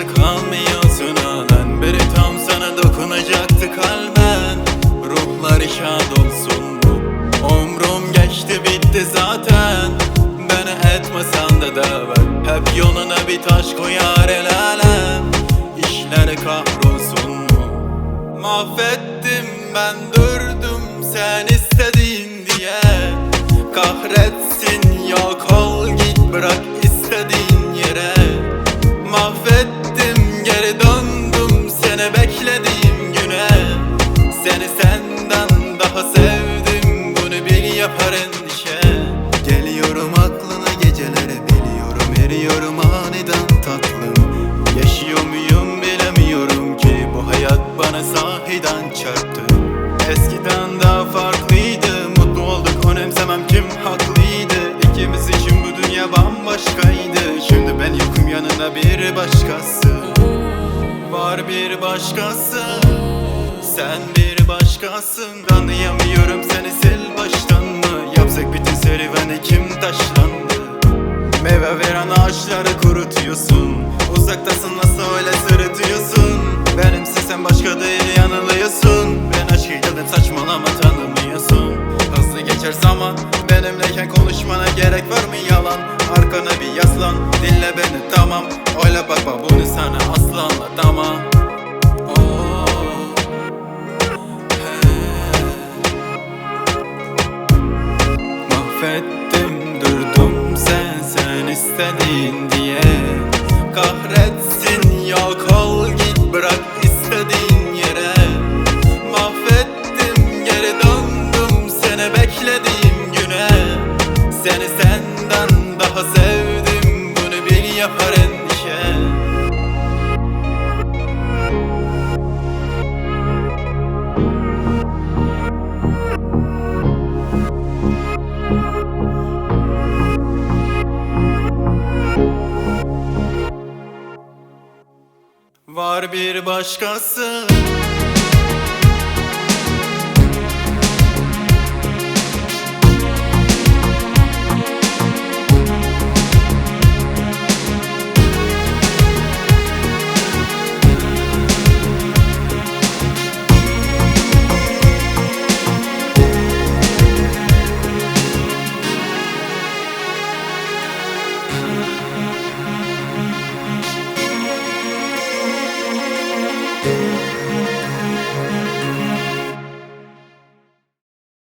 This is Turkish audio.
Yalnızlık almıyorsun anan. Biri tam sana dokunacaktı kalben. Ruhlar işad olsun bu. Umrum geçti bitti zaten. Beni etmesen de davet Hep yoluna bir taş koyar el alem. İşler kahrolsun mu Mahvettim ben durdum seni yapar endişe. Geliyorum aklına geceleri biliyorum eriyorum aniden tatlım. Yaşıyor muyum bilemiyorum ki bu hayat bana sahiden çarptı. Eskiden daha farklıydı mutlu olduk önemsemem kim haklıydı. İkimiz için bu dünya bambaşkaydı. Şimdi ben yokum yanında bir başkası. Var bir başkası. Sen bir başkasın Anlayamıyorum seni sil baştan kurutuyorsun Uzaktasın nasıl öyle sırıtıyorsun Benimsin sen başka değil yanılıyorsun. Ben aşkı yıldım saçmalama tanımıyorsun. Hızlı geçer zaman Benimleyken konuşmana gerek var mı? Yalan Arkana bir yaslan. Dinle beni tamam. Öyle bakma bunu sana asla anlatamam. Oh, sen istedin diye. Kahretsin yok ol git bırak istediğin yere. Mahvettim geri döndüm seni beklediğim güne. Seni senden daha sevdim bunu bil yapar Var bir başkası